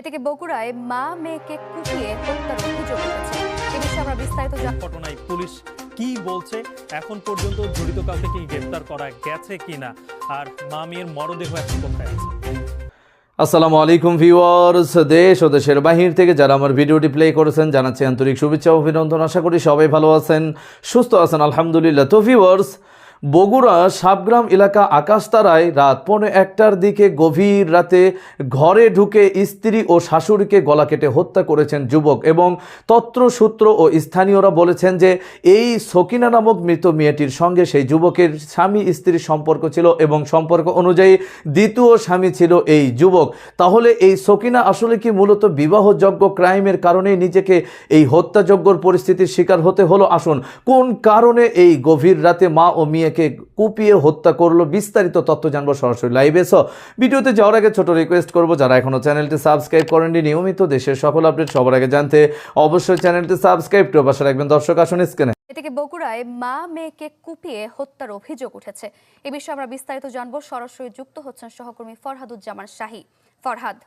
এদিকে বগুড়ায় মা মেয়েকে কুপিয়ে হত্যার অভিযোগ উঠেছে। এ বিষয়ে আমরা বিস্তারিত জান ঘটনায় পুলিশ কি বলছে? এখন পর্যন্ত জড়িত কাউকে কি গ্রেফতার করা গেছে কিনা? আর মা মেয়ের মরদেহ এখন কোথায় আছে? আসসালামু আলাইকুম ভিউয়ার্স দেশ ও দেশের বাহির থেকে যারা আমার ভিডিওটি প্লে করেছেন জানাচ্ছি আন্তরিক শুভেচ্ছা ও অভিনন্দন। আশা করি সবাই ভালো আছেন সুস্থ আছেন আলহামদুলিল্লাহ। তো ভিউয়ার্স বগুড়া সাবগ্রাম এলাকা আকাশতারায় রাত পৌনে একটার দিকে গভীর রাতে ঘরে ঢুকে স্ত্রী ও শাশুড়িকে গলা কেটে হত্যা করেছেন যুবক এবং তত্রসূত্র ও স্থানীয়রা বলেছেন যে এই সকিনা নামক মৃত মেয়েটির সঙ্গে সেই যুবকের স্বামী স্ত্রীর সম্পর্ক ছিল এবং সম্পর্ক অনুযায়ী দ্বিতীয় স্বামী ছিল এই যুবক। তাহলে এই সকিনা আসলে কি মূলত বিবাহযোগ্য ক্রাইমের কারণেই নিজেকে এই হত্যাযোগ্যর পরিস্থিতির শিকার হতে হলো? আসুন, কোন কারণে এই গভীর রাতে মা ও মেয়েকে কুপিয়ে হত্যা করল বিস্তারিত তথ্য জানব সরাসরি লাইভে এসো ভিডিওতে যাওয়ার আগে ছোট রিকোয়েস্ট করব যারা এখনও চ্যানেলটি সাবস্ক্রাইব করেননি নিয়মিত দেশের সকল আপডেট সবার আগে জানতে অবশ্যই চ্যানেলটি সাবস্ক্রাইব করে পাশে রাখবেন। দর্শক আসুন স্ক্রিনে এদিকে বগুড়ায় মা মেয়েকে কুপিয়ে হত্যার অভিযোগ উঠেছে। এ বিষয়ে আমরা বিস্তারিত জানব। সরাসরি যুক্ত হচ্ছেন সহকর্মী ফরহাদুজ্জামান শাহী। ফরহাদ।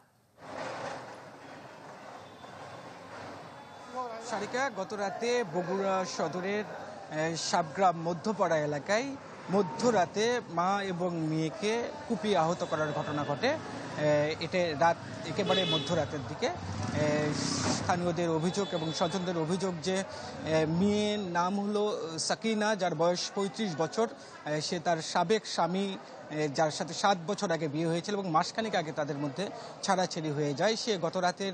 সারিকা গত রাতে বগুড়া সদরের সাবগ্রাম মধ্যপাড়া এলাকায় মধ্যরাতে মা এবং মেয়েকে কুপিয়ে আহত করার ঘটনা ঘটে। এতে রাত একেবারে মধ্যরাতের দিকে। স্থানীয়দের অভিযোগ এবং স্বজনদের অভিযোগ যে মেয়ের নাম হলো সাকিনা, যার বয়স পঁয়ত্রিশ বছর। সে তার সাবেক স্বামী যার সাথে সাত বছর আগে বিয়ে হয়েছিল এবং মাসখানেক আগে তাদের মধ্যে ছাড়াছাড়ি হয়ে যায়। সে গত রাতের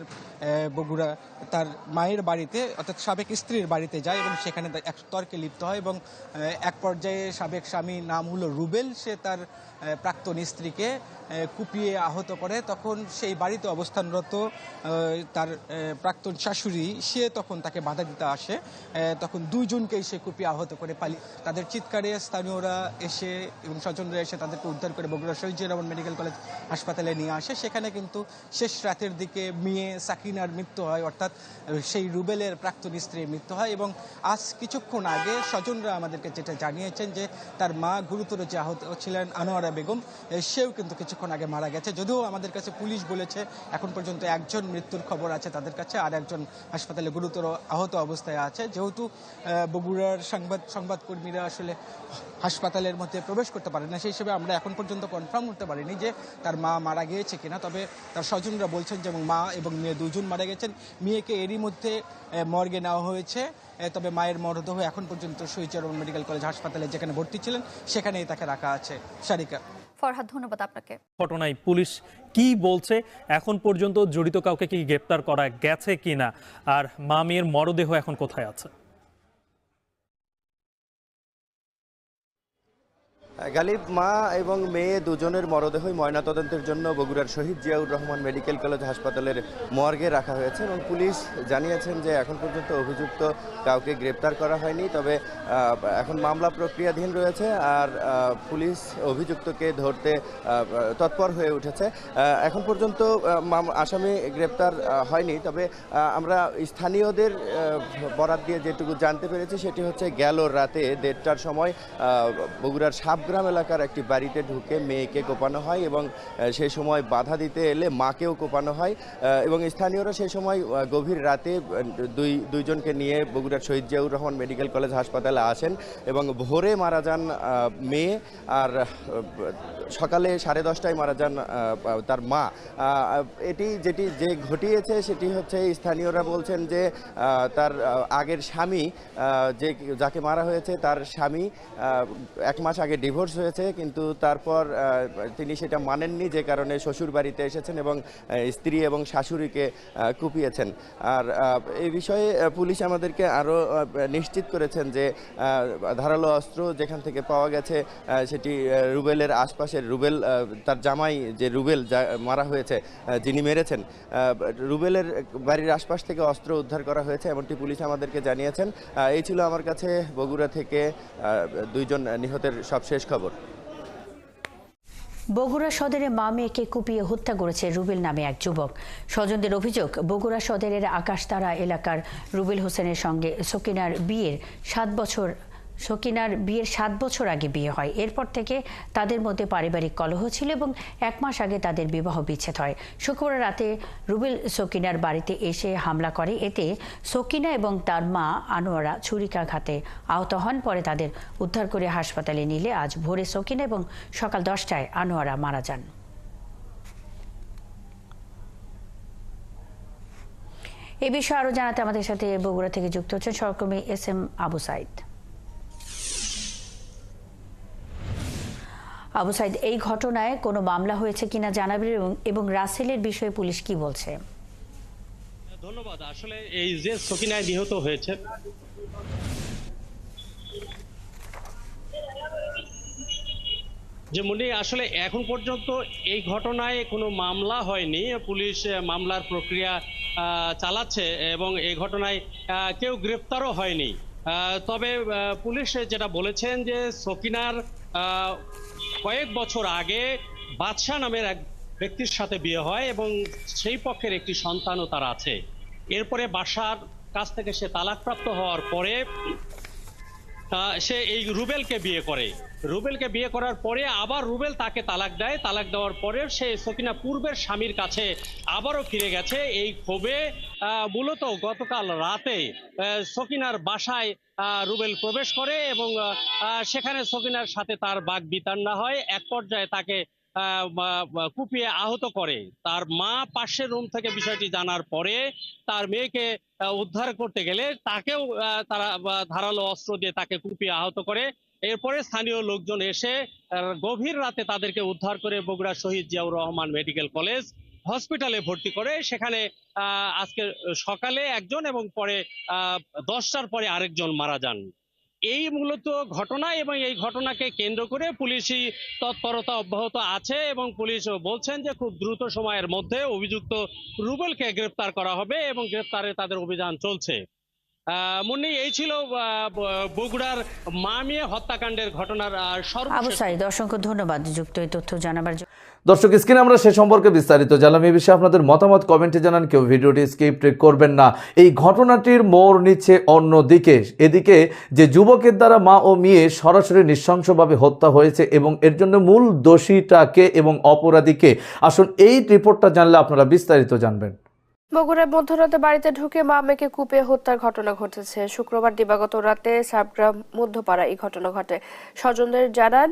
বগুড়া তার মায়ের বাড়িতে, অর্থাৎ সাবেক স্ত্রীর বাড়িতে যায় এবং সেখানে এক তর্কে লিপ্ত হয় এবং এক পর্যায়ে সাবেক স্বামী নাম হলো রুবেল। সে তার প্রাক্তন স্ত্রীকে কুপিয়ে আহত করে। তখন সেই বাড়িতে অবস্থানরত তার প্রাক্তন শাশুড়ি, সে তখন তাকে বাধা দিতে আসে। তখন দুইজনকেই সে কুপিয়ে আহত করে পালিয়ে তাদের চিৎকারে স্থানীয়রা এসে এবং স্বজনরা এসে তাদেরকে উদ্ধার করে বগুড়া শহীদ রহমান মেডিকেল কলেজ হাসপাতালে নিয়ে আসে। সেখানে কিন্তু শেষ রাতের দিকে মেয়ে সাকিনার মৃত্যু হয়, অর্থাৎ সেই রুবেলের প্রাক্তন স্ত্রীর মৃত্যু হয় এবং আজ কিছুক্ষণ আগে স্বজনরা আমাদেরকে যেটা জানিয়েছেন যে তার মা গুরুতর যে আহত ছিলেন আনোয়ারা বেগম, সেও কিন্তু কিছুক্ষণ আগে মারা গেছে। যদিও আমাদের কাছে পুলিশ বলেছে এখন পর্যন্ত একজন মৃত্যুর খবর আছে তাদের কাছে, আর একজন হাসপাতালে গুরুতর আহত অবস্থায় আছে। যেহেতু বগুড়ার সংবাদ, সংবাদকর্মীরা আসলে হাসপাতালের মধ্যে প্রবেশ করতে পারে না, সেই হিসেবে আমরা এখন পর্যন্ত কনফার্ম করতে পারিনি যে তার মা মারা গিয়েছে কিনা। তবে তার স্বজনরা বলছেন যে মা এবং মেয়ে দুজন মারা গেছেন। মেয়েকে এরই মধ্যে মর্গে নেওয়া হয়েছে। তবে মায়ের মরদেহ এখন পর্যন্ত শহীদ রহমান মেডিকেল কলেজ হাসপাতালে যেখানে ভর্তি ছিলেন সেখানেই তাকে রাখা আছে। সারিকা। ফরহাদ ধন্যবাদ আপনাকে। ঘটনায় পুলিশ কি বলছে এখন পর্যন্ত জড়িত কাউকে কি গ্রেপ্তার করা গেছে কিনা আর মা মেয়ের মরদেহ এখন কোথায় আছে? গালিব মা এবং মেয়ে দুজনের মরদেহই ময়নাতদন্তের জন্য বগুড়ার শহীদ জিয়াউর রহমান মেডিকেল কলেজ হাসপাতালের মর্গে রাখা হয়েছে এবং পুলিশ জানিয়েছেন যে এখন পর্যন্ত অভিযুক্ত কাউকে গ্রেপ্তার করা হয়নি, তবে এখন মামলা প্রক্রিয়াধীন রয়েছে আর পুলিশ অভিযুক্তকে ধরতে তৎপর হয়ে উঠেছে। এখন পর্যন্ত আসামি গ্রেপ্তার হয়নি, তবে আমরা স্থানীয়দের বরাত দিয়ে যেটুকু জানতে পেরেছি সেটি হচ্ছে গেল রাতে দেড়টার সময় বগুড়ার বগুড়ার সাবগ্রাম এলাকার একটি বাড়িতে ঢুকে মেয়েকে কোপানো হয় এবং সেই সময় বাধা দিতে এলে মাকেও কোপানো হয়। এবং স্থানীয়রা সেই সময় গভীর রাতে দুই, দুইজনকে নিয়ে বগুড়ার শহীদ জিয়াউর রহমান মেডিকেল কলেজ হাসপাতালে আসেন এবং ভোরে মারা যান মেয়ে আর সকালে সাড়ে দশটায় মারা যান তার মা। এটি যেটি যে ঘটিয়েছে সেটি হচ্ছে স্থানীয়রা বলছেন যে তার আগের স্বামী যে যাকে মারা হয়েছে তার স্বামী এক মাস আগে ডিভোর্স হয়েছে, কিন্তু তারপর তিনি সেটা মানেননি যে কারণে শ্বশুর বাড়িতে এসেছেন এবং স্ত্রী এবং শাশুড়িকে কুপিয়েছেন। আর এই বিষয়ে পুলিশ আমাদেরকে আরও নিশ্চিত করেছেন যে ধারালো অস্ত্র যেখান থেকে পাওয়া গেছে সেটি রুবেলের আশপাশের রুবেল তার জামাই যে রুবেল যা, মারা হয়েছে যিনি মেরেছেন রুবেলের বাড়ির আশপাশ থেকে অস্ত্র উদ্ধার করা হয়েছে, এমনটি পুলিশ আমাদেরকে জানিয়েছেন। এই ছিল আমার কাছে বগুড়া থেকে দুইজন নিহতের সবশেষ খবর। বগুড়া সদরে মা মেয়েকে কুপিয়ে হত্যা করেছে রুবেল নামে এক যুবক। স্বজনদের অভিযোগ, বগুড়া সদরের আকাশতারা এলাকার রুবেল হোসেনের সঙ্গে সকিনার বিয়ের সাত বছর সকিনার বিয়ের সাত বছর আগে বিয়ে হয়। এরপর থেকে তাদের মধ্যে পারিবারিক কলহ ছিল এবং এক মাস আগে তাদের বিবাহ বিচ্ছেদ হয়। শুক্রবার রাতে রুবেল সকিনার বাড়িতে এসে হামলা করে। এতে সকিনা এবং তার মা আনোয়ারা ছুরিকাঘাতে আহত হন। পরে তাদের উদ্ধার করে হাসপাতালে নিলে আজ ভোরে সকিনা এবং সকাল দশটায় আনোয়ারা মারা যান। এ বিষয়ে আরও জানাতে আমাদের সাথে বগুড়া থেকে যুক্ত হচ্ছেন সহকর্মী এস এম আবু সাইদ। আবু সাইদ, এই ঘটনায় কোনো মামলা হয়েছে কিনা জানাবেন এবং- রাসেলের বিষয়ে পুলিশ কি বলছে? ধন্যবাদ। আসলে এই যে সকিনায় নিহত হয়েছে, যে মুন্নি, আসলে এখন পর্যন্ত এই ঘটনায় কোনো মামলা হয়নি। পুলিশ মামলার প্রক্রিয়া চালাচ্ছে এবং এই ঘটনায় কেউ গ্রেপ্তারও হয়নি। তবে পুলিশ যেটা বলেছেন যে সকিনার কয়েক বছর আগে বাদশাহ নামের এক ব্যক্তির সাথে বিয়ে হয় এবং সেই পক্ষের একটি সন্তানও তার আছে। এরপরে বাসার কাছ থেকে সে তালাকপ্রাপ্ত হওয়ার পরে সে এই রুবেলকে বিয়ে করে। রুবেলকে বিয়ে করার পরে আবার রুবেল তাকে তালাক দেয়। তালাক দেওয়ার পরে সে সকিনা পূর্বের স্বামীর কাছে আবারও ফিরে গেছে। এই ক্ষোভে মূলত গতকাল রাতে সকিনার বাসায় রুবেল প্রবেশ করে এবং সেখানে সকিনার সাথে তার বাঘ বিতান্না হয়। এক পর্যায়ে তাকে কুপিয়ে আহত করে। তার মা পাশের রুম থেকে বিষয়টি জানার পরে তার মেয়েকে উদ্ধার করতে গেলে তাকেও তারা ধারালো অস্ত্র দিয়ে তাকে কুপিয়ে আহত করে। এরপরে স্থানীয় লোকজন এসে গভীর রাতে তাদেরকে উদ্ধার করে বগুড়া শহীদ জিয়াউর রহমান মেডিকেল কলেজ হসপিটালে ভর্তি করে। সেখানে আজকে সকালে একজন এবং পরে দশটার পরে আরেকজন মারা যান। এই মূলত ঘটনা এবং এই ঘটনাকে কেন্দ্র করে পুলিশি তৎপরতা অব্যাহত আছে এবং পুলিশ বলছেন যে খুব দ্রুত সময়ের মধ্যে অভিযুক্ত রুবেলকে গ্রেপ্তার করা হবে এবং গ্রেপ্তারে তাদের অভিযান চলছে। মুন্নি, এই ছিল বগুড়ার মামিয়ে হত্যাকাণ্ডের ঘটনার সর্বশেষ সাইদ, অসংখ্য ধন্যবাদ যুক্ত এই তথ্য জানাবার জন্য। দর্শক, স্ক্রিনে আমরা সে সম্পর্কে বিস্তারিত জানলাম। এই বিষয়ে আপনাদের মতামত, কমেন্টে জানান। কেউ ভিডিওটি স্কিপ করবেন না। এই ঘটনাটির মোড় নিচ্ছে অন্য দিকে এদিকে যে যুবকের দ্বারা মা ও মেয়ে সরাসরি নৃশংসভাবে হত্যা হয়েছে এবং এর জন্য মূল দোষীটাকে এবং অপরাধীকে। আসুন, এই রিপোর্টটা জানলে আপনারা বিস্তারিত জানবেন। বগুড়ায় মধ্যরাতে বাড়িতে ঢুকে মা মেয়েকে কুপিয়ে হত্যার ঘটনা ঘটেছে। শুক্রবার দিবাগত রাতে সাবগ্রাম মধ্যপাড়া এই ঘটনা ঘটে। স্বজনদের জানান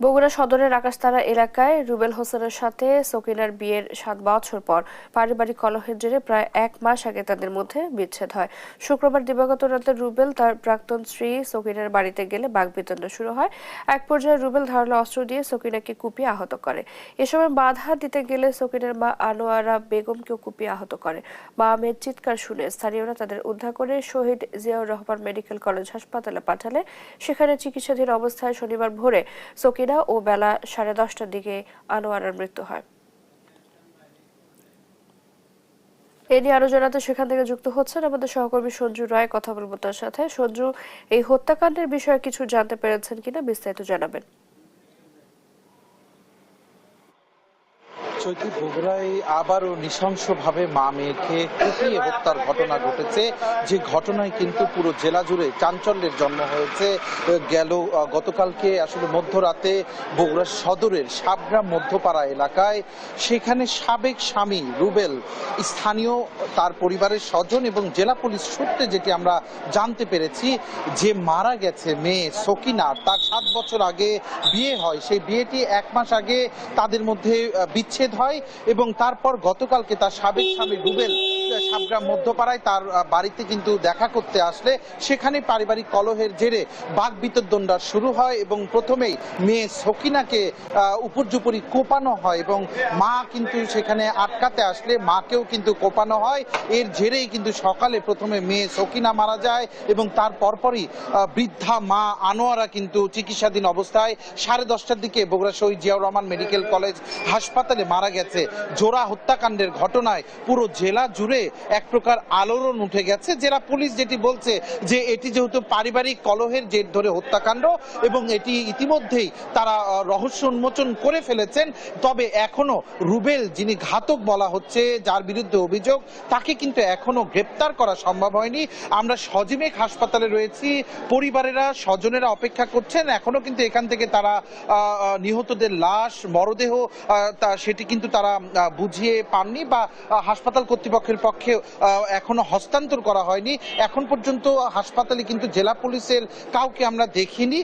বগুড়া সদরের আকাশতারা এলাকায় রুবেল হোসেনের সাথে সকিনার বিয়ের সাত বছর পর পারিবারিক কলহের জেরে প্রায় এক মাস আগে তাদের মধ্যে বিচ্ছেদ হয়। শুক্রবার দিবাগত রাতে রুবেল তার প্রাক্তন স্ত্রী সকিনার বাড়িতে গেলে বাগবিতণ্ড শুরু হয়। এক পর্যায়ে রুবেল ধারালো অস্ত্র দিয়ে সকিনাকে কুপিয়ে আহত করে। এ সময় বাধা দিতে গেলে সকিনের মা আনোয়ারা বেগমকেও কুপিয়ে আহত করে। মা মেয়ের চিৎকার শুনে স্থানীয়রা তাদের উদ্ধার করে শহীদ জিয়াউর রহমান মেডিকেল কলেজ হাসপাতালে পাঠালে। সেখানে চিকিৎসাধীন অবস্থায় শনিবার ভোরে সকিনা ও বেলা সাড়ে দশটার দিকে আনোয়ারের মৃত্যু হয়। এ নিয়ে আরও জানাতে সেখান থেকে যুক্ত হচ্ছেন আমাদের সহকর্মী সঞ্জু রায়, কথা বলব তার সাথে। সঞ্জু, এই হত্যাকাণ্ডের বিষয়ে কিছু জানতে পেরেছেন কিনা বিস্তারিত জানাবেন। চৈতি বগুড়ায় আবারও নৃশংসভাবে মা মেয়েকে কুপিয়ে হত্যার ঘটনা ঘটেছে। যে ঘটনায় কিন্তু পুরো জেলা জুড়ে চাঞ্চল্যের জন্ম হয়েছে। গেল গতকালকে আসলে মধ্যরাতে বগুড়া সদরের সাবগ্রাম মধ্যপাড়া এলাকায়। সেখানে সাবেক স্বামী রুবেল স্থানীয় তার পরিবারের স্বজন এবং জেলা পুলিশ সূত্রে যেটি আমরা জানতে পেরেছি যে মারা গেছে মেয়ে সকিনা তার সাত বছর আগে বিয়ে হয়। সেই বিয়েটি এক মাস আগে তাদের মধ্যে আহ, বিচ্ছেদ হয় এবং তারপর গতকালকে তার সাবেক স্বামী রুবেল সাবগ্রাম মধ্যপাড়ায় তার বাড়িতে কিন্তু দেখা করতে আসলে সেখানে পারিবারিক কলহের জেরে বাঘ বিতর্দণ্ডা শুরু হয় এবং প্রথমেই মেয়ে সকিনাকে উপর্যুপরি কোপানো হয় এবং মা কিন্তু সেখানে আটকাতে আসলে মাকেও কিন্তু কোপানো হয়। এর জেরেই কিন্তু সকালে প্রথমে মেয়ে সকিনা মারা যায় এবং তার পরপরই বৃদ্ধা মা আনোয়ারা কিন্তু চিকিৎসাধীন অবস্থায় সাড়ে দশটার দিকে বগুড়া শহীদ জিয়াউর রহমান মেডিকেল কলেজ হাসপাতালে মারা গেছে। জোড়া হত্যাকাণ্ডের ঘটনায় পুরো জেলা জুড়ে এক প্রকার আলোড়ন উঠে গেছে। জেলা পুলিশ যেটি বলছে যে এটি যেহেতু পারিবারিক কলহের জের ধরে হত্যাকাণ্ড এবং এটি ইতিমধ্যেই তারা রহস্য উন্মোচন করে ফেলেছেন, তবে এখনও রুবেল, যিনি ঘাতক বলা হচ্ছে, যার বিরুদ্ধে অভিযোগ, তাকে কিন্তু এখনও গ্রেপ্তার করা সম্ভব হয়নি। আমরা সজিমেক হাসপাতালে রয়েছি, পরিবারেরা, স্বজনেরা অপেক্ষা করছেন, এখনও কিন্তু এখান থেকে তারা নিহতদের লাশ, মরদেহ সেটি কিন্তু তারা বুঝিয়ে পাননি বা হাসপাতাল কর্তৃপক্ষের পক্ষে এখনও হস্তান্তর করা হয়নি। এখন পর্যন্ত হাসপাতালে কিন্তু জেলা পুলিশের কাউকে আমরা দেখিনি।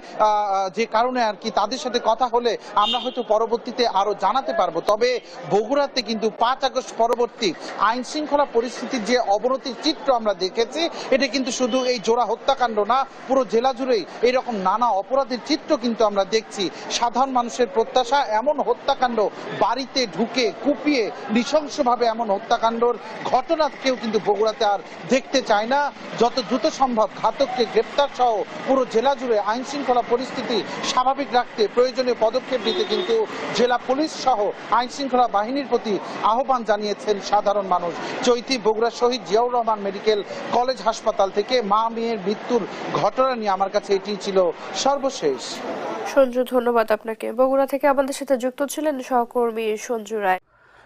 যে কারণে আর কি তাদের সাথে কথা হলে আমরা হয়তো পরবর্তীতে আরও জানাতে পারব। তবে বগুড়াতে কিন্তু পাঁচ আগস্ট পরবর্তী আইন শৃঙ্খলা পরিস্থিতির যে অবনতির চিত্র আমরা দেখেছি, এটা কিন্তু শুধু এই জোড়া হত্যাকাণ্ড না, পুরো জেলা জুড়েই এরকম নানা অপরাধের চিত্র কিন্তু আমরা দেখছি। সাধারণ মানুষের প্রত্যাশা এমন হত্যাকাণ্ড, বাড়িতে ঢুকে কুপিয়ে নৃশংসভাবে এমন হত্যাকাণ্ডর ঘটনা কেউ কিন্তু বগুড়াতে আর দেখতে চায় না। যত দ্রুত সম্ভব ঘাতককে গ্রেপ্তার সহ পুরো জেলা জুড়ে আইন শৃঙ্খলা পরিস্থিতি স্বাভাবিক রাখতে প্রয়োজনীয় পদক্ষেপ নিতে কিন্তু জেলা পুলিশ সহ আইন শৃঙ্খলা বাহিনীর প্রতি আহ্বান জানিয়েছেন সাধারণ মানুষ। চৈতি বগুড়া শহীদ জিয়াউর রহমান মেডিকেল কলেজ হাসপাতাল থেকে মা মেয়ের মৃত্যুর ঘটনা নিয়ে আমার কাছে এটি ছিল সর্বশেষ। সঞ্জু, ধন্যবাদ আপনাকে। বগুড়া থেকে আমাদের সাথে যুক্ত ছিলেন সহকর্মী সঞ্জু রায়।